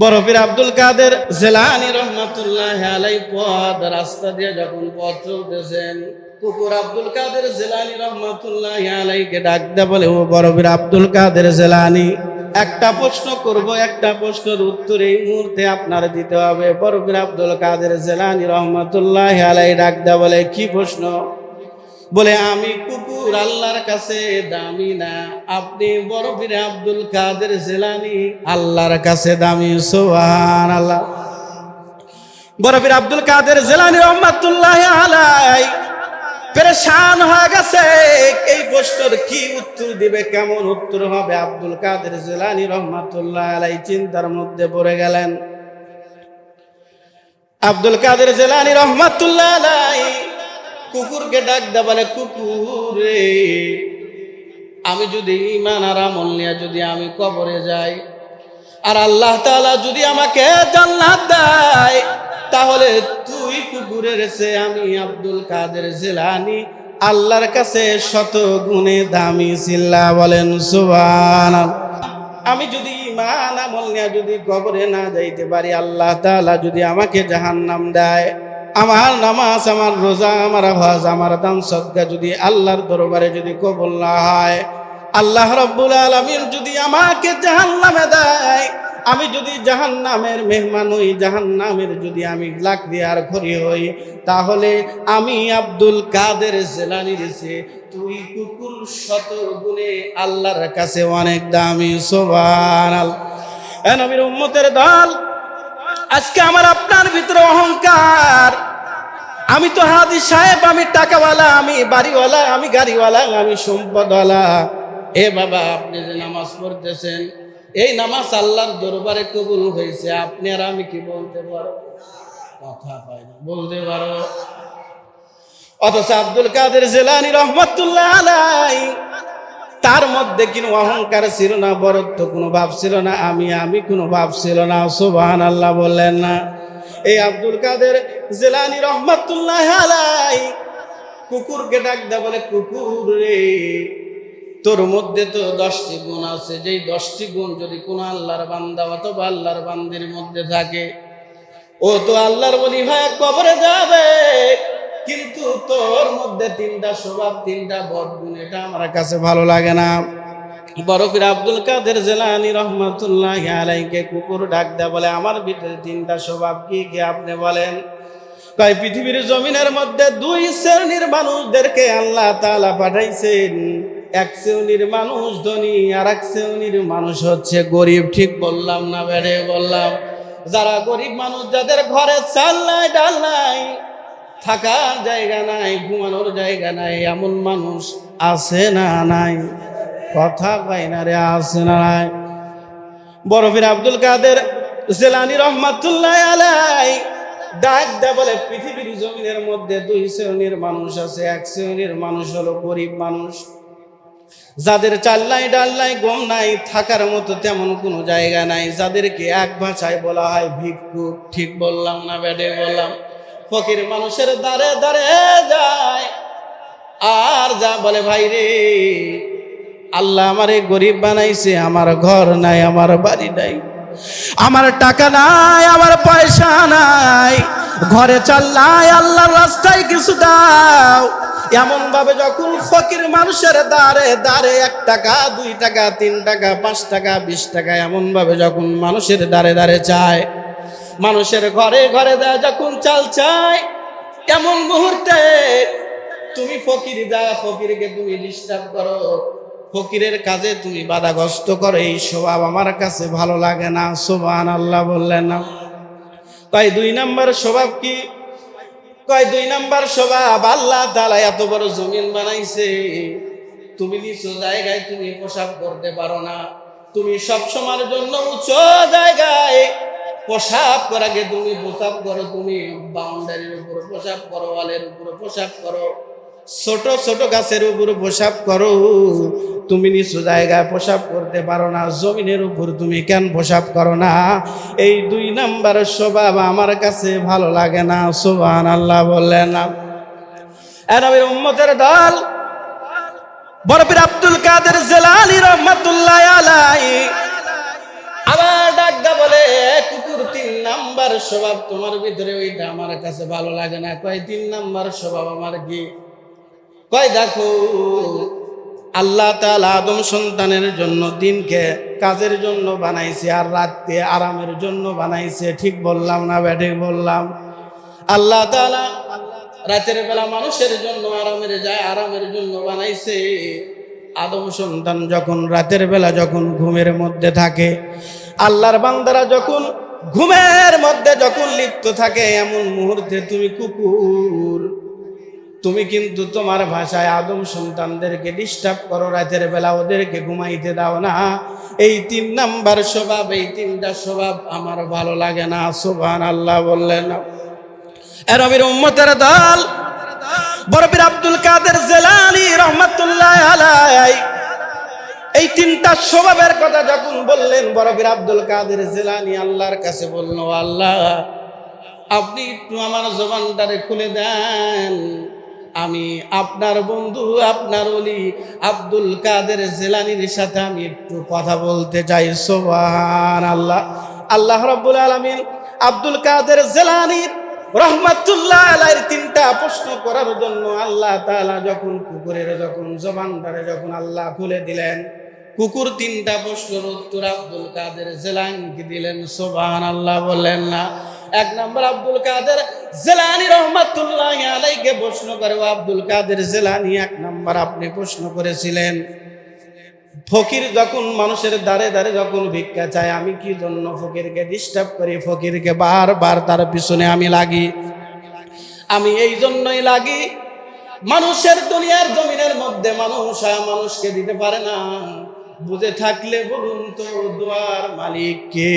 বরফির আব্দুল কাদের জেলানি রহমাতুল্লাহ আলাই পথ, রাস্তা দিয়ে যখন পথ চলতেছেন, কুকুর আব্দুল কাদের জেলানি রহমাতুল্লাহ আলাইকে ডাক দেয়া বলে, ও বরফির আব্দুল কাদের জেলানি, একটা প্রশ্ন করব, একটা প্রশ্নের উত্তর এই মুহূর্তে আপনার দিতে হবে। বরফির আব্দুল কাদের জেলানি রহমাতুল্লাহ আলাই ডাক দেয়া বলে, কি প্রশ্ন? বলে, আমি কুকুর আল্লাহর কাছে দামি না। আপনি বরফির আব্দুল কাদের জেলানি। আল্লাহর কাছে দামি সোহান আল্লাহ আব্দুল কাদের জেলানি রহমাতুল্লাহ আলাই হয়ে গেছে। এই প্রশ্নের কি উত্তর দিবে? কেমন উত্তর হবে? আব্দুল কাদের জেলানি রহমাতুল্লাহ আলাই চিন্তার মধ্যে পড়ে গেলেন। আব্দুল কাদের জেলানি রহমাতুল্লাহ আলাই কুকুরকে ডাক দে বলে, কুকুর রে আমি যদি ইমান আর আমল নিয়ে যদি আমি কবরে যাই, আর আল্লাহ তাআলা যদি আমাকে জান্নাত দেয়, তাহলে তুই কুকুরের সে আমি আব্দুল কাদের জেলানি, আল্লাহর কাছে শত গুণে দামি সিল্লা বলেন সুবান আমি যদি ইমান আমল নিয়ে যদি কবরে না যাইতে পারি, আল্লাহ তাআলা যদি আমাকে জাহান্নাম দেয় আমার নামাজ, আমার রোজা, আমার হজ, আমার দান সদ্গা যদি আল্লাহর দরবারে যদি কবুল না হয়, আল্লাহ রব্বুল আলমিন যদি আমাকে জাহান্নামে দেয়, আমি যদি জাহান্নামের মেহমান হই, জাহান্নামের যদি আমি লাখ দিয়ার ঘরি হই, তাহলে আমি আব্দুল কাদের জেলানির সে তুই কুকুর শত গুণে আল্লাহর কাছে অনেক দামি সোবান নবীর উম্মতের দল আজকে আমার আপনার ভিতরে অহংকার। আমি তো হাদি সাহেব, আমি টাকাওয়ালা, আমি বাড়িওয়ালা, আমি গাড়িওয়ালা, আমি সম্পদওয়ালা। এ বাবা, আপনি যে নামাজ পড়তেছেন, এই নামাজ আল্লাহর দরবারে কবুল হয়েছে, আপনি আর আমি কি বলতে পারো কথা পাই না, বলতে পারো অথচ আব্দুল কাদের জেলানি রহমতুল্লাহ আলাই তার মধ্যে কোনো অহংকার ছিল না, বরত্ব কোনো ভাব ছিল না, আমি আমি কোনো ভাব ছিল না সোবাহান আল্লাহ বললেন না। এই আব্দুল কাদের জেলানি রহমতুল্লাহ আলাই কুকুরকে ডাক দে বলে, কুকুর রে, তোর মধ্যে তো দশটি গুণ আছে। যেই দশটি গুণ যদি কোনো আল্লাহর বান্দা অথবা আল্লাহর বান্দির মধ্যে থাকে, ও তো আল্লাহর বলি হয় কবরে যাবে। কিন্তু তোর মধ্যে তিনটা স্বভাব, তিনটা বদগুণ এটা আমার কাছে ভালো লাগে না। বরফির আব্দুল কাদের জেলানি রহমতুল্লাহ আলাইকে কুকুর ডাক দেয় বলে, আমার ভিতরে তিনটা স্বভাব কি কি আপনি বলেন? কয়, পৃথিবীর জমিনের মধ্যে দুই শ্রেণির মানুষদেরকে আল্লাহ তাআলা পাঠাইছেন। এক শ্রেণির মানুষ ধনী, আর এক শ্রেণির মানুষ হচ্ছে গরিব। ঠিক বললাম না বেড়ে, বললাম। যারা গরিব মানুষ, যাদের ঘরে চাল নাই, ডাল নাই থাকার জায়গা নাই, ঘুমানোর জায়গা নাই, এমন মানুষ আছে না নাই? কথা পাই না রে, আছে না নাই? বরফির আব্দুল কাদের জেলানি রহমাতুল্লাহ আলাই ডাক দে বলে, পৃথিবীর জমিনের মধ্যে দুই শ্রেণির মানুষ আছে, এক শ্রেণির মানুষ হলো গরিব মানুষ। যাদের চাল নাই ডাল নাই গম নাই, থাকার মতো তেমন কোনো জায়গা নাই। যাদেরকে এক ভাষায় বলা হয় ভিক্ষু, ঠিক বললাম না বেডে বললাম? ফকির মানুষের দাঁড়ে দাঁড়ে যায়। আর যা বলে, ভাই রে, আল্লাহ আমারে গরিব বানাইছে, আমার ঘর নাই, আমার বাড়ি নাই, আমার টাকা নাই, আমার পয়সা নাই, ঘরে চাল নাই, আল্লাহর রাস্তায় কিছু দাও। এমন ভাবে যখন ফকির মানুষের দাঁড়ে দাঁড়ে এক টাকা, দুই টাকা, তিন টাকা, পাঁচ টাকা, বিশ টাকা এমন ভাবে যখন মানুষের দাঁড়ে দাঁড়ে চায় মানুষের ঘরে ঘরে দেয় যখন চাল চায়, এমন মুহূর্তে তুমি ফকির যা ফকিরকে তুমি ডিস্টার্ব করো। ফকিরের কাজে তুমি বাধাগ্রস্ত করো, এই স্বভাব আমার কাছে ভালো লাগে না সোবান আল্লাহ বললেন না। তাই দুই নাম্বার স্বভাব কি? কয়, দুই নাম্বার স্বভাব, আল্লাহ তালা এত বড় জমিন বানাইছে। তুমি নিচু জায়গায় তুমি পোশাক করতে পারো না। তুমি সব সময়ের জন্য উঁচু জায়গায় পোশাক করাকে তুমি, পোশাক করো তুমি, বাউন্ডারির উপর পোশাক করো ওয়ালের উপর পোশাক করো ছোট ছোট গাছের উপর পোশাক করো তুমি নিচু জায়গায় পোশাক করতে পারো না, জমিনের উপর তুমি কেন পোশাক করো না? এই দুই নাম্বার স্বভাব আমার কাছে ভালো লাগে না সোবান আল্লাহ বললেন না। উম্মতের দল বরফির আব্দুল কাদের জেলালি রহমতুল্লাহ আবার ডাক দা বলে নাম্বার স্বভাব তোমার ভিতরে ওইটা আমার কাছে ভালো লাগে না। কয়, তিন নাম্বার স্বভাব আমার কি? কয়, দেখো, আল্লাহ তাআলা আদম সন্তানের জন্য দিনকে কাজের জন্য বানাইছে আর রাতকে আরামের জন্য বানাইছে। ঠিক বললাম না ব্যাঠিক বললাম। আল্লাহ তাআলা রাতের বেলা মানুষের জন্য আরামের যায়, আরামের জন্য বানাইছে। আদম সন্তান যখন রাতের বেলা যখন ঘুমের মধ্যে থাকে, আল্লাহর বান্দারা যখন ঘুমের মধ্যে যখন লিপ্ত থাকে, এমন মুহূর্তে তুমি কুকুর। তুমি কিন্তু তোমার ভাষায় আদম সন্তানদেরকে ডিস্টার্ব করো, রাতের বেলা ওদেরকে ঘুমাইতে দাও না। এই তিন নাম্বার স্বভাব, এই তিনটা স্বভাব আমার ভালো লাগে না সোবান আল্লাহ বললেন। এ রবির উম্মতের দল বরবির আব্দুল কাদের জেলানি রহমতুল্লাহ আলাই এই তিনটা স্বভাবের কথা যখন বললেন বরবির আব্দুল কাদের জেলানি আল্লাহর কাছে বলল, আল্লাহ, আপনি একটু আমার জবানটারে খুলে দেন। আমি আপনার বন্ধু, আপনার অলি আব্দুল কাদের জেলানির সাথে আমি একটু কথা বলতে চাই। সোবান আল্লাহ আল্লাহ রব্বুল আলমিন আব্দুল কাদের জেলানির রহমাতুল্লাহ আলাইর তিনটা প্রশ্ন করার জন্য আল্লাহ তাআলা যখন কুকুরের, যখন জবানদারে যখন আল্লাহ খুলে দিলেন কুকুর তিনটা প্রশ্নের উত্তর আব্দুল কাদের জেলানকে দিলেন সোবান আল্লাহ বললেন না। এক নম্বর আব্দুল কাদের জেলানি রহমাতুল্লাহ আলাইকে প্রশ্ন করে আব্দুল কাদের জেলানি, এক নম্বর আপনি প্রশ্ন করেছিলেন, ফকির যখন মানুষের দ্বারে দ্বারে যখন ভিক্ষা চায়, আমি কি জন্য ফকিরকে ডিস্টার্ব করি? ফকিরকে বারবার তার পিছনে আমি লাগি। আমি এই জন্যই লাগি, মানুষের দুনিয়ার জমিনের মধ্যে মানুষ মানুষকে দিতে পারে না। বুঝে থাকলে বলুন তো দোয়ার মালিককে।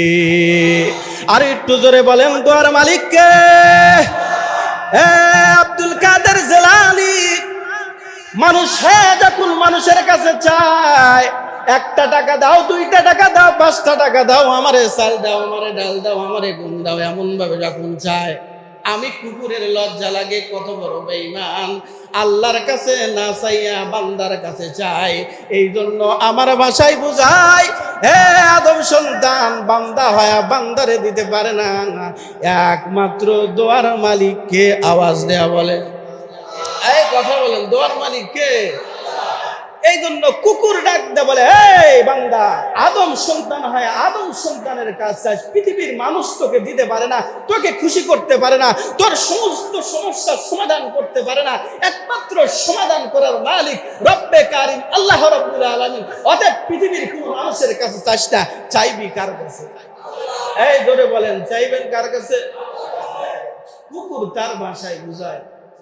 আর একটু জোরে বলেন, দোয়ার মালিককে। আব্দুল কাদের জেলানি, মানুষ যখন মানুষের কাছে চায়, একটা টাকা দাও, দুইটা টাকা দাও, পাঁচটা টাকা দাও, আমারে চাল দাও, আমারে ডাল দাও, আমারে গুণ দাও এমন ভাবে যখন চায় আমি কুকুরের লজ্জা লাগে, কত বড় বেঈমান। আল্লাহর কাছে না চাইয়া বান্দার কাছে চাই। এই জন্য আমার ভাষায় বুঝাই, হে আদম সন্তান বান্দা হয়া বান্দারে দিতে পারে না। একমাত্র দোয়ার মালিককে আওয়াজ দেয়া বলে। এই কথা বলেন, দোয়ার মালিক কে? এই জন্য কুকুর ডাক দে বলে, এই বান্দা, আদম সন্তান হয়, আদম সন্তানের কাজ চাস পৃথিবীর মানুষ তোকে দিতে পারে না, তোকে খুশি করতে পারে না, তোর সমস্ত সমস্যার সমাধান করতে পারে না। একমাত্র সমাধান করার মালিক রব্বে কারিম, আল্লাহ রব্বুল আলামিন। অতএব পৃথিবীর কোন মানুষের কাছে না, চাইবি কার কাছে? এই ধরে বলেন, চাইবেন কার কাছে? কুকুর তার ভাষায় বুঝায়,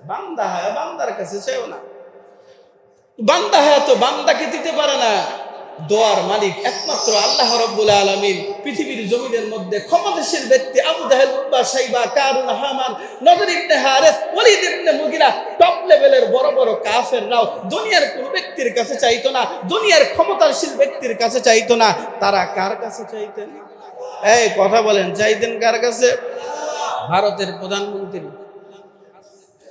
বান্দা হয়, বান্দার কাছে চাইও না। বান্দা হয় তো বান্দাকে দিতে পারে না। দোয়ার মালিক একমাত্র আল্লাহ রব্বুল আলমিন। পৃথিবীর জমিনের মধ্যে ক্ষমতাশীল ব্যক্তি আবু জাহেল সাইবা, কারুন, হামান, নজর ইবনে হারেস, ওলিদ ইবনে মুগিরা টপ লেভেলের বড় বড় কাফেররাও দুনিয়ার কোন ব্যক্তির কাছে চাইতো না, দুনিয়ার ক্ষমতাশীল ব্যক্তির কাছে চাইতো না। তারা কার কাছে চাইতেন? এই, কথা বলেন, চাইতেন কার কাছে? ভারতের প্রধানমন্ত্রী।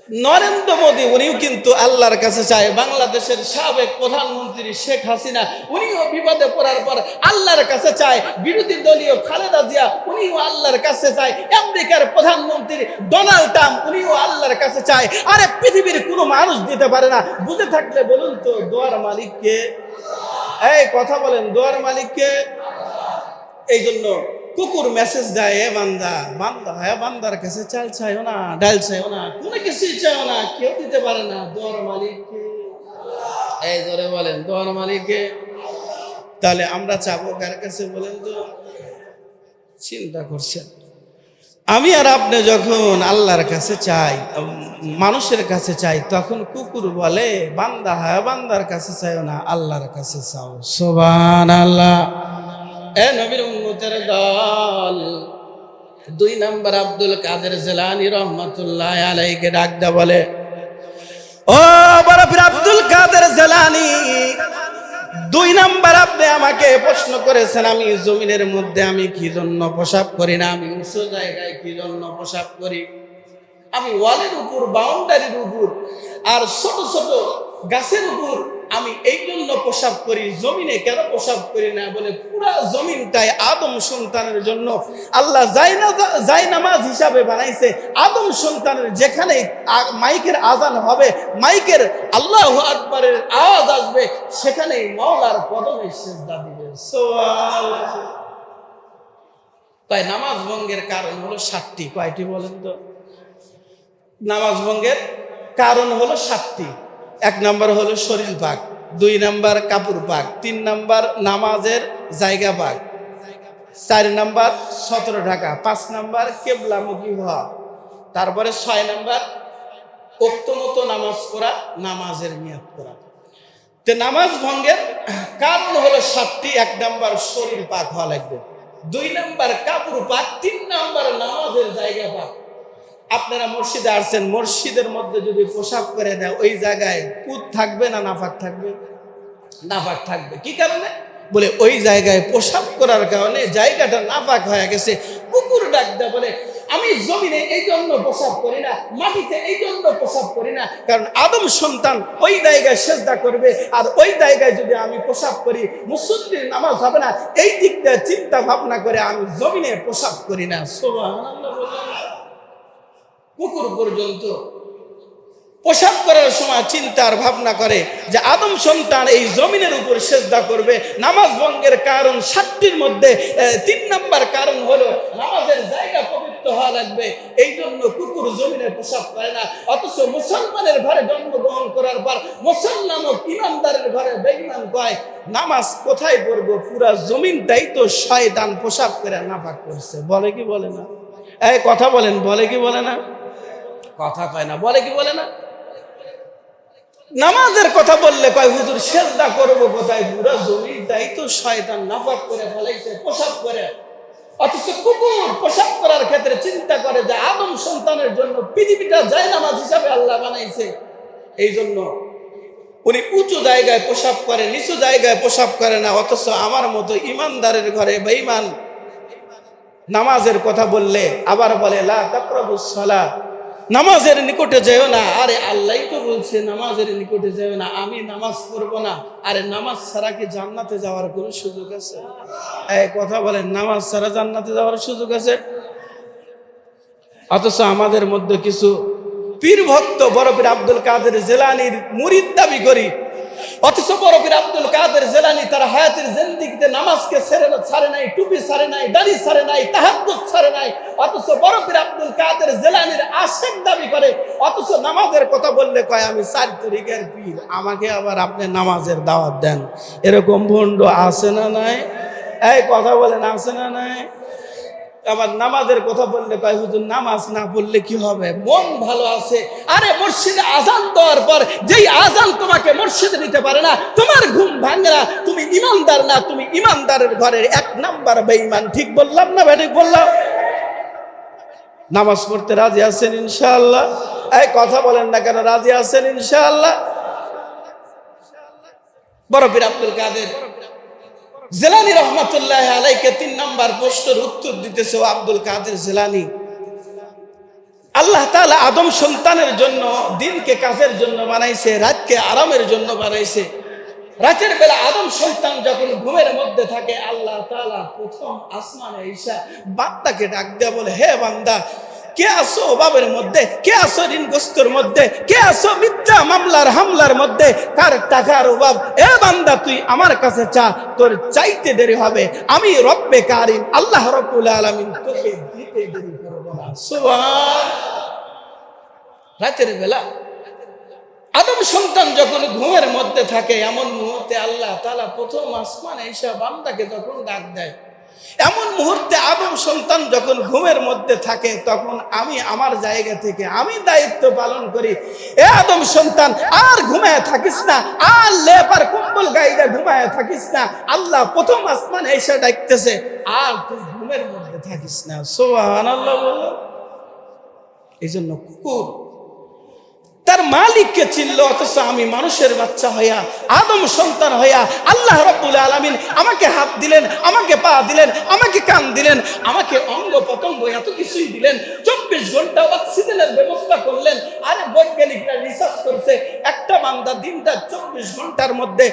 নরেন্দ্র মোদী, উনিও কিন্তু আল্লাহর কাছে চায় বাংলাদেশের সাবেক প্রধানমন্ত্রী শেখ হাসিনা, উনিও বিপদে পড়ার পর আল্লাহর কাছে চায়। বিরোধী দলীয় খালেদা জিয়া, উনিও আল্লাহর কাছে চায়। আমেরিকার প্রধানমন্ত্রী ডোনাল্ড ট্রাম্প, উনিও আল্লাহর কাছে চায়। আরে পৃথিবীর কোনো মানুষ দিতে পারে না। বুঝে থাকলে বলুন তো, দোয়ার মালিককে? এই, কথা বলেন, দোয়ার মালিককে? এই জন্য কুকুর মেসেজ দেয়, এ বান্দা বান্দা হ্যাঁ বান্দার কাছে চাল চাইও না, ডাল চাইও না, কোনো কিছুই চাইও না, কেউ দিতে পারে না, দোয়ার মালিককে। এই ধরে বলেন, দোয়ার মালিককে। তাহলে আমরা চাবো কার কাছে বলেন তো? চিন্তা করছেন। আমি আর আপনি যখন আল্লাহর কাছে চাই মানুষের কাছে চাই, তখন কুকুর বলে, বান্দা হ্যাঁ বান্দার কাছে চাইও না, আল্লাহর কাছে চাও। সোবান আল্লাহ এ নবীর উম্মতের দল। দুই নম্বর আব্দুল কাদের জেলানি রহমতুল্লাহ আলাইকে ডাকদা বলে। ও বরফির আব্দুল কাদের জেলানি, দুই নাম্বার আপনি আমাকে প্রশ্ন করেছেন, আমি জমিনের মধ্যে আমি কি জন্য প্রসাব করি না, আমি উঁচু জায়গায় কি জন্য প্রসাব করি? আমি ওয়ালের উপর বাউন্ডারির উপর, আর ছোট ছোট গাছের উপর আমি এই জন্য প্রসাব করি, জমিনে কেন প্রসাব করি না বলে পুরা জমিনটাই আদম সন্তানের জন্য। আল্লাহ জায় নামাজ হিসাবে বানাইছে, আদম সন্তানের যেখানে মাইকের আজান হবে, মাইকের আল্লাহ আকবরের আওয়াজ আসবে, সেখানেই মাওলার কদমে সেজদা দিবে। তাই নামাজ ভঙ্গের কারণ হলো সাতটি। কয়টি বলেন তো? নামাজ ভঙ্গের কারণ হলো সাতটি। এক নাম্বার হলো শরীর পাক দুই নাম্বার কাপড় পাক তিন নাম্বার নামাজের জায়গা পাক চার নাম্বার সতেরো ঢাকা, পাঁচ নাম্বার কেবলামুখী হওয়া, তারপরে ছয় নাম্বার মতো নামাজ পড়া, নামাজের নিয়ত করা। তো নামাজ ভঙ্গের কারণ হলো সাতটি, এক নাম্বার শরীর পাক হওয়া লাগবে, দুই নাম্বার কাপড় পাক তিন নাম্বার নামাজের জায়গা পাক আপনারা মসজিদে আসছেন মসজিদের মধ্যে যদি পোশাক করে দেয়, ওই জায়গায় কুদ থাকবে না নাফাক থাকবে? নাফাক থাকবে। কি কারণে? বলে ওই জায়গায় পোশাক করার কারণে জায়গাটা নাফাক হয়ে গেছে। কুকুর ডাক দেয়, বলে, আমি জমিনে এই জন্য প্রসাব করি না, মাটিতে এই জন্য প্রসাব করি না, কারণ আদম সন্তান ওই জায়গায় সেজদা করবে, আর ওই জায়গায় যদি আমি প্রসাব করি, মুসল্লির নামাজ হবে না। এই দিক দিয়ে চিন্তা ভাবনা করে আমি জমিনে প্রসাব করি না। বললেন। কুকুর পর্যন্ত পোশাক করার সময় চিন্তার ভাবনা করে যে আদম সন্তান এই জমিনের উপর সেজদা করবে। নামাজ ভঙ্গের কারণ সাতটির মধ্যে তিন নাম্বার কারণ হলো নামাজের জায়গা পবিত্র হওয়া লাগবে। এই জন্য কুকুর জমিনে পোশাক করে না। অথচ মুসলমানের ঘরে জন্মগ্রহণ করার পর মুসলমান ও ইমানদারের ঘরে বেইমান কয়, নামাজ কোথায় পড়ব? পুরা জমিনটাই তো শয়তান পোশাক করে নাপাক করছে। বলে কি বলে না? এই কথা বলেন, বলে কি বলে না? কথা কয় না, বলে কি বলে না? নামাজের কথা বললে কয়, হুজুর, সেজদা করব কোথায়? পুরা জমিটাই তো শয়তান নাফাক করে ফেলাইছে, পোশাক করে অথচ কুকুর পোশাক করার ক্ষেত্রে চিন্তা করে যে আদম সন্তানের জন্য পৃথিবীটা যায় নামাজ হিসাবে আল্লাহ বানাইছে। এই জন্য উনি উঁচু জায়গায় পোশাক করে নিচু জায়গায় পোশাক করে না। অথচ আমার মতো ইমানদারের ঘরে বেঈমান নামাজের কথা বললে আবার বলে, লা তাকরাবুস সালাহ নামাজের নিকটে যেও না। আরে আল্লাহ তো বলছে, নামাজের নিকটে যেও না। আমি নামাজ পড়ব না। আরে নামাজ ছাড়া কি জান্নাতে যাওয়ার কোনো সুযোগ আছে? এই কথা বলেন, নামাজ ছাড়া জান্নাতে যাওয়ার সুযোগ আছে? অথচ আমাদের মধ্যে কিছু পীর ভক্ত বরফির আব্দুল কাদের জেলানির মুরিদ দাবি করি অথচ বরফির আব্দুল কাদের জেলানি তার হায়াতের জিন্দিগিতে নামাজকে ছেড়ে ছাড়ে নাই, টুপি ছাড়ে নাই, দাড়ি ছাড়ে নাই, তাহাজ্জুদ ছাড়ে নাই, অথচ বরফির আব্দুল কাদের জেলানির আশেক দাবি করে, অথচ নামাজের কথা বললে কয়, আমি চার তরিকের পীর, আমাকে আবার আপনি নামাজের দাওয়াত দেন। এরকম ভণ্ড আছে না নাই? এই কথা বলেন, আছে না নাই? আবার নামাজের কথা বললে কয়, হুজুর, নামাজ না পড়লে কি হবে? মন ভালো আছে। আরে মসজিদে আজান দেওয়ার পর যেই আজান তোমাকে মসজিদে নিতে পারে না, তোমার ঘুম ভাঙে না, তুমি ইমানদার না, তুমি ইমানদারের ঘরের এক নাম্বার বেঈমান। ঠিক বললাম না ব্যাটিক বললাম? নামাজ পড়তে রাজি আছেন ইনশাআল্লাহ? এই কথা বলেন না কেন, রাজি আছেন ইনশাআল্লাহ? বড় পীর আব্দুল কাদের জেলানি রহমতুল্লাহ আলাইকে তিন নাম্বার প্রশ্নের উত্তর দিতেছে আব্দুল কাদের জেলানি। আল্লাহ তাআলা আদম সন্তানের জন্য, দিনকে কাজের জন্য বানাইছে, রাতকে আরামের জন্য বানাইছে। রাতের বেলা আদম সন্তান যখন ঘুমের মধ্যে থাকে, আল্লাহ তাআলা প্রথম আসমানে ঈশা বান্দাকে ডাক দেয়া বলে, হে বান্দা কে আসো অভাবের মধ্যে? কে আসো ঋণগ্রস্তর মধ্যে? কে আসো মিথ্যা মামলার, হামলার মধ্যে? কার টাকার অভাব? এ বান্দা, তুই আমার কাছে চা তোর চাইতে দেরি হবে। আমি রব্বে কারিম, আল্লাহ রব্বুল আলামিন তোকে দিতে দেরি করব রাতের বেলা আদম সন্তান যখন ঘুমের মধ্যে থাকে, এমন মুহূর্তে আল্লাহ তালা প্রথম আসমান এইসব বান্দাকে তখন ডাক দেয় এমন মুহূর্তে আদম সন্তান যখন ঘুমের মধ্যে থাকে, তখন আমি আমার জায়গা থেকে আমি দায়িত্ব পালন করি। এ আদম সন্তান, আর ঘুমায় থাকিস না, আর লেপ আর কম্বল গাইতে ঘুমায় থাকিস না। আল্লাহ প্রথম আসমান এসে ডাকতেছে, আর তুই ঘুমের মধ্যে থাকিস না। সোহান আল্লাহ বলল। এই জন্য কুকুর তার মালিককে চিনল, অথচ আমি মানুষের বাচ্চা হইয়া, আদম সন্তান হইয়া, আল্লাহ রব্বুল আলমিন আমাকে হাত দিলেন, আমাকে পা দিলেন, আমাকে কান দিলেন, আমাকে অঙ্গ পতঙ্গ এত কিছুই দিলেন, চব্বিশ ঘণ্টা অক্সিজেনের ব্যবস্থা করলেন। আরে বৈজ্ঞানিকরা রিসার্চ করছে, একটা বান্দা দিনটা চব্বিশ ঘণ্টার মধ্যে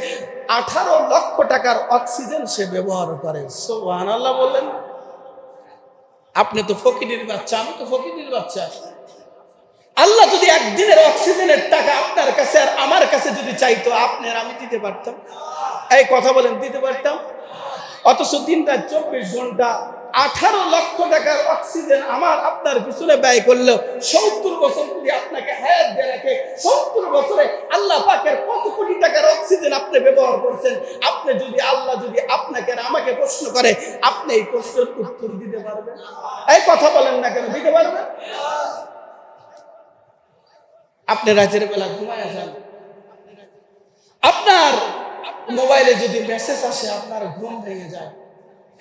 আঠারো লক্ষ টাকার অক্সিজেন সে ব্যবহার করে। সোহান আল্লাহ বললেন। আপনি তো ফকিরের বাচ্চা, আমি তো ফকিরের বাচ্চা। আল্লাহ যদি একদিনের অক্সিজেনের টাকা আপনার কাছে আর আমার কাছে যদি চাইতো আপনার আমি দিতে পারতাম? এই কথা বলেন, দিতে পারতাম? অথচ দিনটা চব্বিশ ঘণ্টা, আঠারো লক্ষ টাকার অক্সিজেন আমার আপনার পিছনে ব্যয় করলেও সত্তর বছর যদি আপনাকে হায়াত দিয়ে রাখে, সত্তর বছরে আল্লাহ পাকের কত কোটি টাকার অক্সিজেন আপনি ব্যবহার করছেন? আপনি যদি, আল্লাহ যদি আপনাকে আমাকে প্রশ্ন করে, আপনি এই প্রশ্নের উত্তর দিতে পারবেন? এই কথা বলেন না কেন, দিতে পারবেন? আপনি রাতের বেলা ঘুমায় যান। আপনার মোবাইলে যদি মেসেজ আসে, আপনার ঘুম ভেঙে যায়।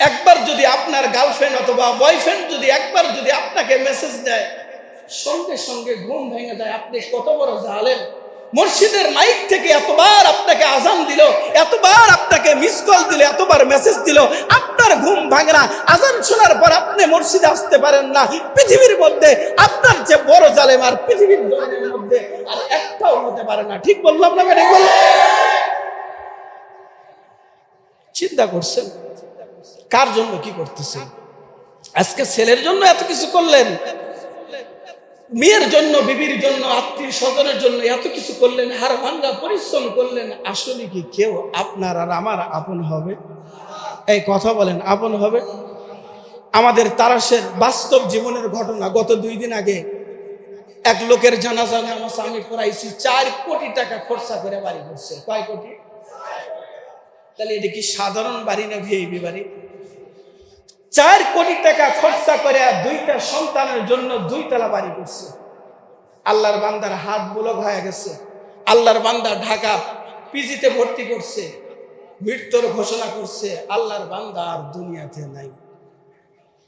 একবার যদি আপনার গার্লফ্রেন্ড অথবা বয়ফ্রেন্ড যদি একবার যদি আপনাকে মেসেজ দেয়, সঙ্গে সঙ্গে ঘুম ভেঙে যায়। আপনি কত বড় জালেন মসজিদের মাইক থেকে এতবার আপনাকে আজান দিল, এতবার আপনাকে মিস কল দিল, এতবার মেসেজ দিল, আপনার ঘুম ভাঙে না। আজান শোনার পর আপনি মসজিদে আসতে পারেন না। পৃথিবীর মধ্যে, আপনার যে বড় জালেম আর পৃথিবীর মধ্যে আর একটাও হতে পারে না। ঠিক বললাম না ঠিক বললাম? চিন্তা করছেন? কার জন্য কি করতেছেন? আজকে ছেলের জন্য এত কিছু করলেন? মেয়ের জন্য, বিবির জন্য, আত্মীয় স্বজনের জন্য এত কিছু করলেন, হার ভাঙ্গা, পরিশ্রম করলেন, আসলে কি কেউ আপনার আর আমার আপন হবে? এই কথা বলেন, আপন হবে? আমাদের তারাশের বাস্তব জীবনের ঘটনা, গত দুই দিন আগে এক লোকের জানাজা নামাজ আমি পড়াইছি চার কোটি টাকা খরচা করে বাড়ি করছে। কয় কোটি? তাহলে এটা কি সাধারণ বাড়ি না ভিআইপি বাড়ি? চার কোটি টাকা খরচা করে দুইটা সন্তানের জন্য দুইতলা বাড়ি করছে। আল্লাহর বান্দার হাত বুলক হয়ে গেছে। আল্লাহর বান্দা ঢাকা পিজিতে ভর্তি করছে, মৃত্যুর ঘোষণা করছে, আল্লাহর বান্দা আর দুনিয়াতে নাই।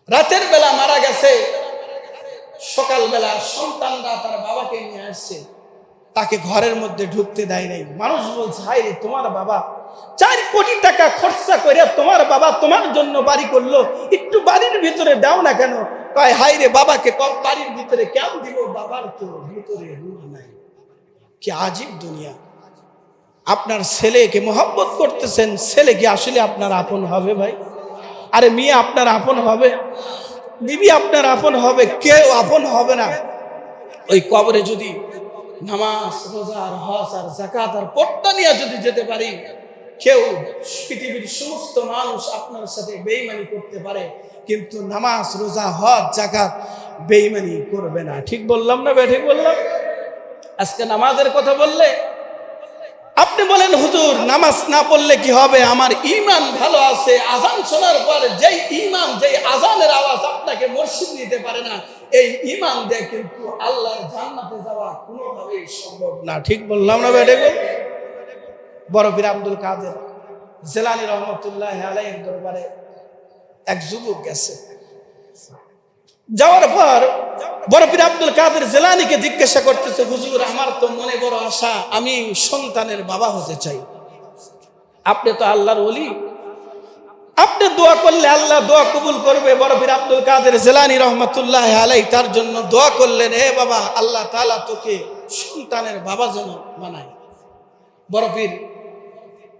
রাতের বেলা মারা গেছে সকালবেলা সন্তানরা তার বাবাকে নিয়ে আসছে, তাকে ঘরের মধ্যে ঢুকতে দেয় নাই। মানুষ বলছে হাই তোমার বাবা চার কোটি টাকা খরচা করে তোমার বাবা তোমার জন্য বাড়ি করল। একটু বাড়ির ভিতরে দাও না কেন? কয় হাই রে বাবাকে কম বাড়ির ভিতরে কেন দিব বাবার তো ভিতরে নাই। কি আজীব দুনিয়া। আপনার ছেলেকে মোহাব্বত করতেছেন ছেলে কি আসলে আপনার আপন হবে ভাই। আরে, মেয়ে আপনার আপন হবে, বিবি আপনার আপন হবে, কেউ আপন হবে না। ওই কবরে যদি নামাজ, রোজা আর হজ আর জাকাত আর পট্টা নিয়ে যদি যেতে পারি কেউ পৃথিবীর সমস্ত মানুষ আপনার সাথে বেইমানি করতে পারে, কিন্তু নামাজ, রোজা, হজ জাকাত বেইমানি করবে না। ঠিক বললাম না বে, ঠিক বললাম? আজকে নামাজের কথা বললে আপনি বলেন, হুজুর, নামাজ না পড়লে কি হবে? আমার ইমান ভালো আছে। আজান শোনার পর যেই ইমান যেই আজানের আওয়াজ আপনাকে মসজিদ নিতে পারে না, এই ইমান দিয়ে কিন্তু আল্লাহর জান্নাতে যাওয়া কোনোভাবেই সম্ভব না। ঠিক বললাম না বেটে বড় বীর আব্দুল কাদের জেলানি রহমতুল্লাহ আলাইহির দরবারে এক যুবক গেছে। যাওয়ার পর বড় পীর আব্দুল কাদের জেলানিকে জিজ্ঞাসা করতেছে, হুজুর, আমার তো মনে বড় আশা, আমি সন্তানের বাবা হতে চাই। আপনি তো আল্লাহর ওলি। আপনি দোয়া করলে আল্লাহ দোয়া কবুল করবে। বড় পীর আব্দুল কাদের জেলানি রহমতুল্লাহ আলাই তার জন্য দোয়া করলেন হে বাবা, আল্লাহ তাআলা তোকে সন্তানের বাবা যেন বানায়। বড় পীর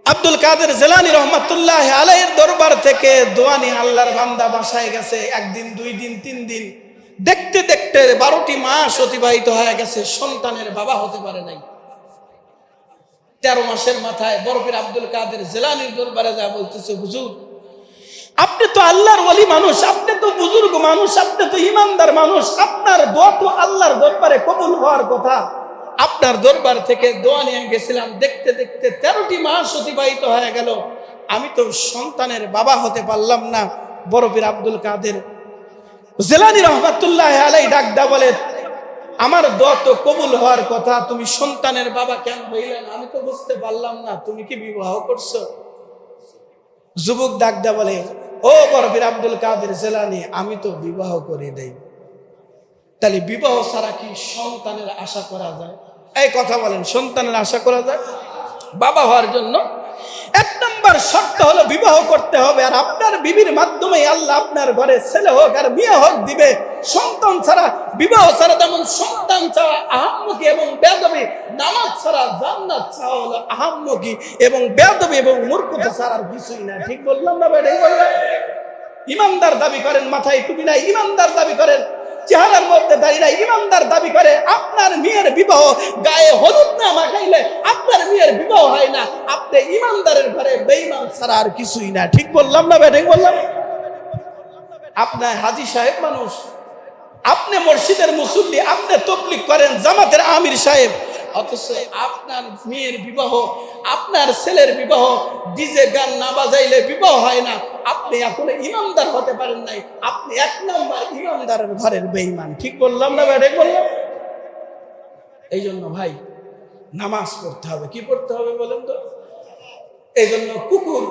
আব্দুল কাদের জেলানি রহমতুল্লাহ আলাইয়ের দরবার থেকে দোয়ানি আল্লাহর বান্দা বাসায় গেছে, একদিন, দুই দিন, তিন দিন। দেখতে দেখতে বারোটি মাস অতিবাহিত হয়ে গেছে, সন্তানের বাবা হতে পারে নাই। তেরো মাসের মাথায় বরফির আব্দুল কাদের জেলানির দরবারে যা বলতেছে, হুজুর, আপনি তো আল্লাহর ওলি মানুষ, আপনি তো বুজুর্গ মানুষ, আপনি তো ইমানদার মানুষ, আপনার দোয়া তো আল্লাহর দরবারে কবুল হওয়ার কথা। আপনার দরবার থেকে দোয়া নিয়ে গেছিলাম। দেখতে দেখতে তেরোটি মাস অতিবাহিত হয়ে গেল। আমি তো সন্তানের বাবা হতে পারলাম না। বরফির আব্দুল কাদের। জেলানি রহমাতুল্লাহ আলাই ডাকদা বলে, আমার দোয়া তো কবুল হওয়ার কথা, তুমি সন্তানের বাবা কেন হইলেন আমি তো বুঝতে পারলাম না, তুমি কি বিবাহ করছ? যুবক ডাকদা বলে, ও বরফির আব্দুল কাদের জেলানি, আমি তো বিবাহ করে দেই তাহলে বিবাহ ছাড়া কি সন্তানের আশা করা যায়? এই কথা বলেন, সন্তানের আশা করা যায়? বাবা হওয়ার জন্য এক নম্বর শর্ত হলো বিবাহ করতে হবে, আর আপনার বিবির মাধ্যমে আল্লাহ আপনার ঘরে ছেলে হোক আর মেয়ে হোক দিবে। সন্তান ছাড়া, বিবাহ ছাড়া তেমন সন্তান ছাড়া আহাম্মুখী এবং বেদবি, নামাজ ছাড়া জান্নাত ছাড়া হলো আহাম্মুখী এবং বেদবি এবং মূর্খতা ছাড়া কিছুই না। ঠিক বললাম না বেটাই বললাম? ইমানদার দাবি করেন, মাথায় টুপি নাই। ইমানদার দাবি করেন চেহারার মধ্যে দাঁড়িয়ে ইমানদার দাবি করে, আপনার মেয়ের বিবাহ গায়ে হলুদ না মাখাইলে আপনার মেয়ের বিবাহ হয় না। আপনি ইমানদারের ঘরে বেইমান ছাড়া আর কিছুই না। ঠিক বললাম না ব্যাটিং বললাম? আপনার হাজি সাহেব মানুষ, আপনি মসজিদের মুসল্লি, আপনি তবলিক করেন জামাতের আমির সাহেব। অথচ আপনার মেয়ের বিবাহ, আপনার ছেলের বিবাহ, ডিজে গান না বাজাইলে বিবাহ হয় না। আপনি এখন ইমানদার হতে পারেন নাই। আপনি এক নম্বর ইমানদারের ঘরের বেঈমান। ঠিক বললাম না ব্যাটে বললাম। এই জন্য ভাই, নামাজ পড়তে হবে। কি পড়তে হবে বলেন তো? এই জন্য কুকুর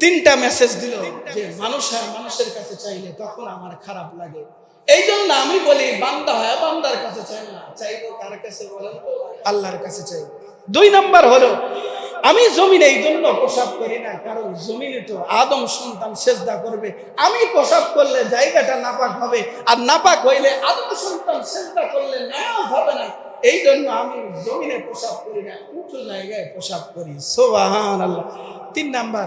তিনটা মেসেজ দিল যে, মানুষ আর মানুষের কাছে চাইলে তখন আমার খারাপ লাগে। এই জন্য আমি বলি, বান্দা হয় বান্দার কাছে চাই না। চাইব কার কাছে বলেন আল্লাহর কাছে চাই। দুই নাম্বার হলো, আমি জমিনে এই জন্য প্রসাব করি না, কারণ জমিনে তো আদম সন্তান সেজদা করবে। আমি প্রসাব করলে জায়গাটা নাপাক হবে, আর নাপাক হইলে আদম সন্তান সেজদা করলে নামাজ হবে না। এই জন্য আমি জমিনে প্রসাব করি না, উঁচু জায়গায় প্রসাব করি। সোবাহান আল্লাহ তিন নাম্বার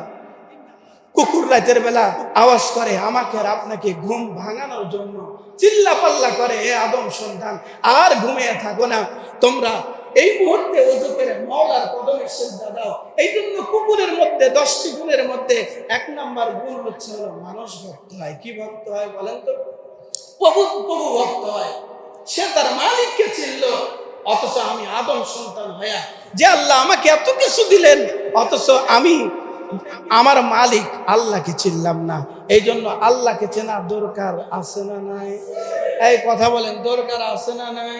কুকুর রাতের বেলা আওয়াজ করে আমাকে আপনাকে ঘুম ভাঙানোর জন্য। চিল্লা পাল্লা করে হে আদম সন্তান, আর ঘুমিয়ে থাকো না। তোমরা এই মুহূর্তে ওজু করে মৌলার কদমে সেজদা দাও। এই জন্য কুকুরের মধ্যে, দশটি গুণের মধ্যে এক নাম্বার গুণ হচ্ছে হলো মানুষ ভক্ত হয়। কি ভক্ত হয় বলেন তো? প্রভু প্রভু ভক্ত হয়। সে তার মালিককে চিনল। অথচ আমি আদম সন্তান হইয়া যে আল্লাহ আমাকে এত কিছু দিলেন, অথচ আমি আমার মালিক আল্লাহকে চিনলাম না। এই জন্য আল্লাহকে চেনা দরকার আছে না নাই? এই কথা বলেন, দরকার আছে না নাই?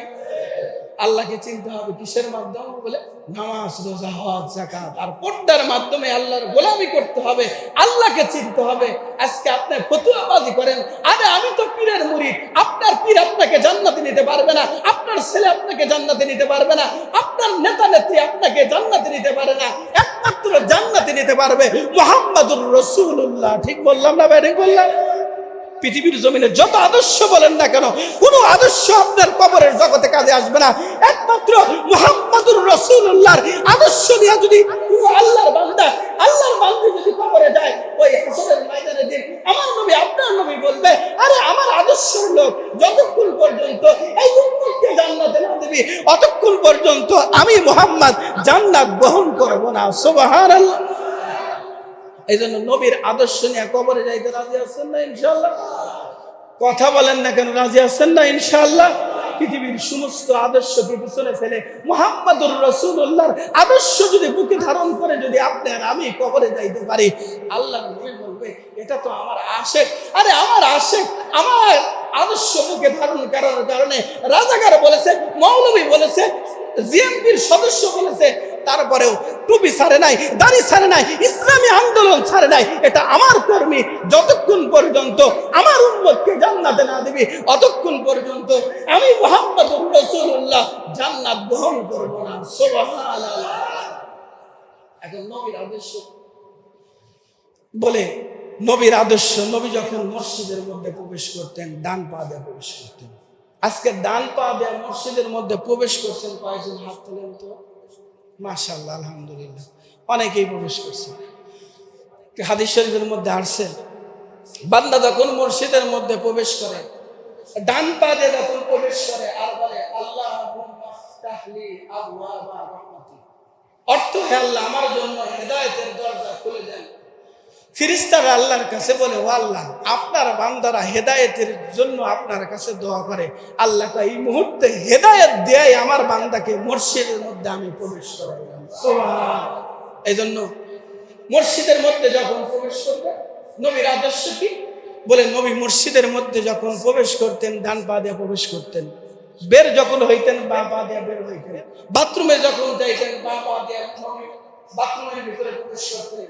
আল্লাহকে চিনতে হবে কিসের মাধ্যমে? বলে নামাজ, রোজা, হজ জাকাত আর পর্দার মাধ্যমে আল্লাহর গোলামি করতে হবে, আল্লাহকে চিনতে হবে। আজকে আপনি ফতুয়াবাজি করেন, আরে আমি তো পীরের মুরিদ আপনার পীর আপনাকে জান্নাতে নিতে পারবে না, আপনার ছেলে আপনাকে জান্নাতে নিতে পারবে না, আপনার নেতা নেত্রী আপনাকে জান্নাতে নিতে পারে না, একমাত্র জান্নাতে নিতে পারবে মোহাম্মদুর রসুল্লাহ ঠিক বললাম না ভাই, ঠিক বললাম? পৃথিবীর জমিনে যত আদর্শ বলেন না কেন, কোন আদর্শ আপনার কবরের জগতে কাজে আসবে না। একমাত্র মুহাম্মাদুর রসুল্লাহর আদর্শ নিয়ে যদি আল্লাহর বান্দা, আল্লাহর বান্দি যদি কবরে যায়, ওই হাসরের ময়দানে দিন আমার নবী, আপনার নবী বলবে, আরে, আমার আদর্শের লোক যতক্ষণ পর্যন্ত এই উম্মতকে জান্নাতে না দিবি, অতক্ষণ পর্যন্ত আমি মুহাম্মদ জান্নাত গ্রহণ করব না। সুবহানাল্লাহ। এই জন্য নবীর আদর্শ নিয়ে কবরে যাইতে রাজি আছেন না ইনশাল্লাহ কথা বলেন না কেন, রাজি আছেন না ইনশাল্লাহ পৃথিবীর সমস্ত আদর্শকে পিছনে ফেলে মোহাম্মদুর রসুল্লাহর আদর্শ যদি বুকে ধারণ করে, যদি আপনি আর আমি কবরে যাইতে পারি, আল্লাহ বলবে, এটা তো আমার আশেক। আরে, আমার আশেক? আমার আদর্শ বুকে ধারণ করার কারণে রাজাকার বলেছে, মৌলবী বলেছে, জিএমপির সদস্য বলেছে, তারপরেও টুপি ছাড়ে নাই, দাড়ি ছাড়ে নাই, ইসলামী আন্দোলন ছাড়ে নাই, এটা আমার কর্মী যতক্ষণ পর্যন্ত আমার উম্মতকে জান্নাতে না দিবি, অতক্ষণ পর্যন্ত আমি মোহাম্মদ রসুল্লাহ জান্নাত গ্রহণ করব না এখন নবীর আদর্শ বলে, নবীর আদর্শ, নবী যখন মসজিদের মধ্যে প্রবেশ করতেন, ডান পা দিয়ে প্রবেশ করতেন। আজকে ডান পা দিয়ে মসজিদের মধ্যে প্রবেশ করছেন, কয়েকজন হাত তোলেন তো। মাশাল্লাহ আলহামদুলিল্লাহ। অনেকেই প্রবেশ করছে। হাদিস শরীফের মধ্যে আসছে, বান্দা যখন মসজিদের মধ্যে প্রবেশ করে, ডান পা দিয়ে যখন প্রবেশ করে, আর বলে আল্লাহ অর্থ হে আল্লাহ, আমার জন্য হেদায়তের দরজা খুলে দেন। ফিরিস্তারা আল্লাহর কাছে বলে, ও আল্লাহ, আপনার বান্দারা হেদায়েতের জন্য আপনার কাছে দোয়া করে। আল্লাহ এই মুহূর্তে হেদায়েত দেয় আমার বান্দাকে মসজিদের মধ্যে আমি প্রবেশ করাইলাম এই জন্য মসজিদের মধ্যে যখন প্রবেশ করতেন নবীর আদর্শ কি? বলে, নবী মসজিদের মধ্যে যখন প্রবেশ করতেন, ডান পা দিয়ে প্রবেশ করতেন। বের যখন হইতেন, বা পা দিয়ে বের হইতেন। বাথরুমে যখন যাইতেন, বা পা দিয়ে বাথরুমের ভিতরে প্রবেশ করতেন।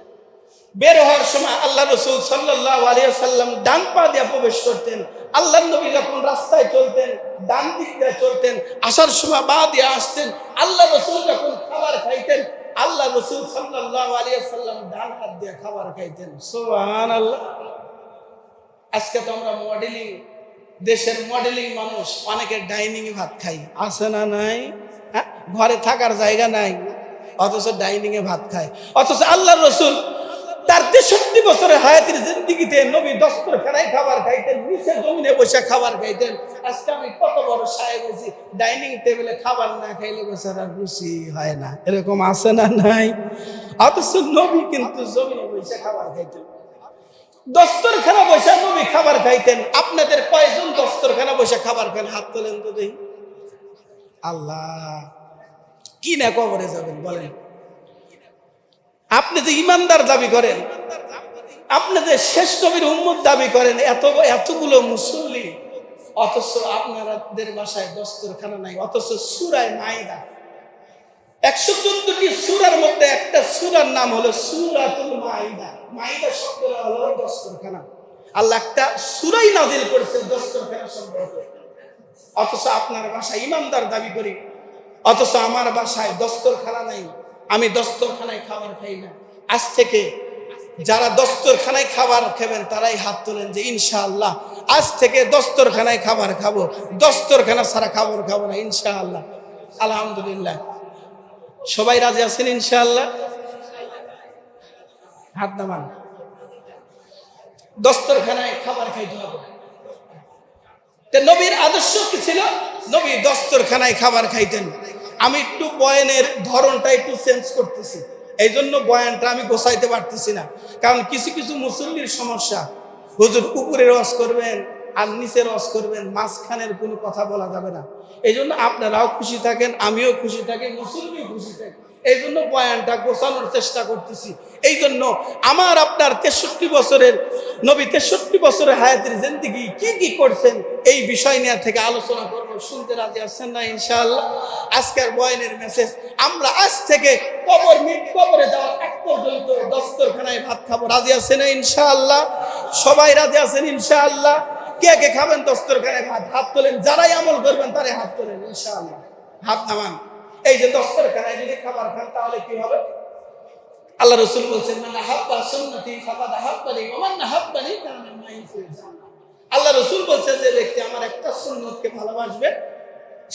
বের হওয়ার সময় আল্লাহ রসুল সাল্লাহ আলিয়া সাল্লাম ডান পা দিয়ে প্রবেশ করতেন। আল্লাহ নবী যখন রাস্তায় চলতেন, ডান দিক দিয়ে চলতেন, আসার সময় বা দিয়ে আসতেন, আল্লাহ রসুল যখন খাবার খাইতেন, আল্লাহ রসুল সাল্লাহ আলিয়া সাল্লাম ডান হাত দিয়ে খাবার খাইতেন। সোহান আল্লাহ আজকে তো আমরা মডেলিং দেশের মডেলিং মানুষ, অনেকে ডাইনিং ভাত খাই আছে না নাই? হ্যাঁ? ঘরে থাকার জায়গা নাই। অথচ ডাইনিং এ ভাত খায়। অথচ আল্লাহ রসুল তার তেষট্টি বছরের হায়াতের জিন্দিগিতে নবী দস্তরখানায় খাবার খাইতেন, নিচে জমিনে বসে খাবার খাইতেন। আজকে আমি কত বড় সাহেব হয়েছি, ডাইনিং টেবিলে খাবার না খাইলে বেচারা খুশি হয় না। এরকম আছে না নাই? অথচ নবী কিন্তু জমিনে বসে খাবার খাইতেন। দস্তরখানা বসে নবী খাবার খাইতেন। আপনাদের কয়জন দস্তরখানা বসে খাবার খান হাত তোলেন তো দেখি। আল্লাহ, কি না কবরে যাবেন বলেন? আপনি যে ইমানদার দাবি করেন, আপনি যে শেষ নবীর উম্মত দাবি করেন, এত, এতগুলো মুসল্লি, অথচ আপনাদের বাসায় দস্তরখানা নাই, অথচ সুরায় মাইদা একশো চোদ্দটি সুরার মধ্যে একটা সুরার নাম হলো হলো দস্তরখানা। আল্লাহ একটা সুরাই নাজিল করেছে অথচ আপনার বাসায় ইমানদার দাবি করি, অথচ আমার বাসায় দস্তরখানা নাই। আমি দস্তরখানায় খাবার খাই না। আজ থেকে যারা দস্তরখানায় খাবার খাবেন, তারাই হাত তোলেন যে ইনশাআল্লাহ, আজ থেকে দস্তরখানায় খাবার খাব। দস্তরখানা সারা খাবার খাব না ইনশাআল্লাহ। আলহামদুলিল্লাহ। সবাই রাজি আছেন ইনশাআল্লাহ? হাত নামান। দস্তরখানায় খাবার খাইতে হবে। নবীর আদর্শ কি ছিল? নবী দস্তরখানায় খাবার খাইতেন। আমি একটু বয়ানের ধরনটা একটু চেঞ্জ করতেছি। এই জন্য বয়ানটা আমি গোসাইতে পারতেছি না। কারণ কিছু কিছু মুসল্লির সমস্যা। হুজুর উপরে রস করবেন, আর নিচে রস করবেন, মাঝখানের কোনো কথা বলা যাবে না। এই জন্য আপনারাও খুশি থাকেন, আমিও খুশি থাকি, মুসল্লিও খুশি থাকি। এই জন্য বয়ানটা গোছানোর চেষ্টা করতেছি। এই জন্য আমার আপনার তেষট্টি বছরের নবী তেষট্টি বছরের হায়াতের জিন্দিগি কি কি করছেন এই বিষয় নিয়ে থেকে আলোচনা করব। শুনতে রাজি আছেন না ইনশাআল্লাহ? আজকের বয়ানের মেসেজ আমরা আজ থেকে কবর মিট কবরে যাওয়ার এক পর্যন্ত দস্তরখানায় ভাত খাব। রাজি আছেন ইনশাআল্লাহ? সবাই রাজি আছেন ইনশাআল্লাহ? কে কে খাবেন দস্তরখানায় ভাত? হাত তোলেন, যারাই আমল করবেন তারাই হাত তোলেন ইনশাআল্লাহ। হাত নামান। এই যে দস্তরখানায় যদি খাবার খান, তাহলে কি হবে? আল্লাহ রসুল বলছেন আল্লাহ রসুল বলছে, যে ব্যক্তি আমার একটা সুন্নতকে ভালোবাসবে,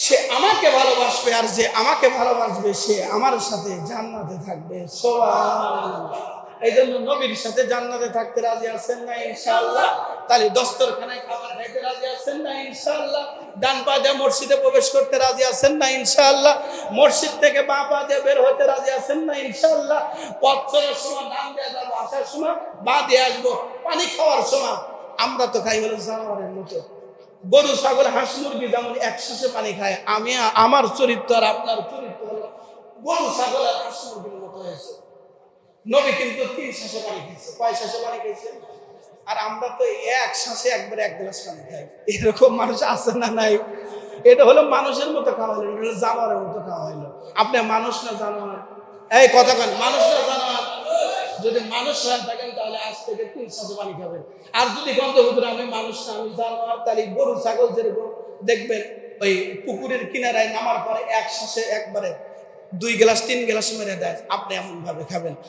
সে আমাকে ভালোবাসবে আর যে আমাকে ভালোবাসবে, সে আমার সাথে জান্নাতে থাকবে। সুবহানাল্লাহ। এই জন্য নবীর সাথে জান্নাতে থাকতে রাজি আছেন না তাহলে দস্তরখানায় খাবার খাইতে রাজি আছেন না ডান পা দিয়ে মসজিদে প্রবেশ করতে রাজি আছেন না মসজিদ থেকে পা দিয়ে বের হতে রাজি আছেন না পথ চলার সময় দিয়ে যাব, আসার সময়, বাঁ দিয়ে আসব, পানি খাওয়ার সময়। আমরা তো খাই হলো জানোয়ারের মতো। গরু, ছাগল, হাঁস, মুরগি যেমন একসাথে পানি খায়, আমি, আমার চরিত্র আর আপনার চরিত্র হলো গরু, ছাগল আর হাঁস, মুরগির মতো হয়েছে। নবী কিন্তু তিন শ্বাসে পানি খেয়েছে। কয় শ্বাসে পানি খেয়েছে? আর আমরা তো এক শ্বাসে একবারে এক গ্লাস পানি খাই। এরকম মানুষ আছে না নাই? এটা হলো মানুষের মতো খাওয়া হলো, এটা জানোয়ারের মতো খাওয়া হলো। আপনি মানুষ না জানোয়ার? এই কথা কেন, মানুষ না জানোয়ার? যদি মানুষ হয়ে থাকেন তাহলে আজ থেকে তিন শ্বাসে পানি খাবেন। আর যদি গন্ধ হুদুর আমি মানুষ না, আমি জানোয়ার, তাহলে গরু, ছাগল যেরকম, দেখবেন ওই পুকুরের কিনারায় নামার পরে এক শ্বাসে একবারে দুই গ্লাস, তিন গ্লাস মেরে দেয়। আপনি এমন ভাবে খাবেন।